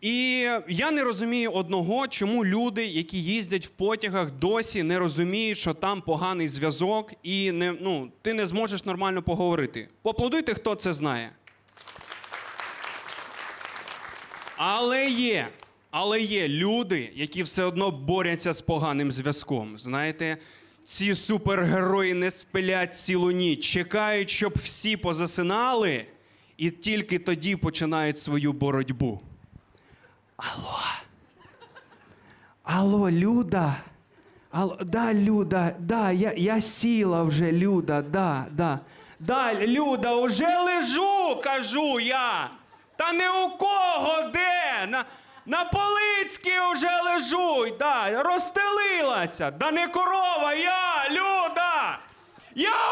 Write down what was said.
І я не розумію одного, чому люди, які їздять в потягах, досі не розуміють, що там поганий зв'язок, і не, ну, ти не зможеш нормально поговорити. Поаплодуйте, хто це знає. Але є, але є люди, які все одно борються з поганим зв'язком. Знаєте, ці супергерої не спилять цілу ніч, чекають, щоб всі позасинали, і тільки тоді починають свою боротьбу. Алло. Алло, Люда. Алло, да, Люда, да, я, я сіла вже, Люда, да, да. Да, Люда, уже лежу, кажу я. Та не у кого де? На, на полицьки вже лежу, да, розстелилася. Да не корова, я, Люда! Я вже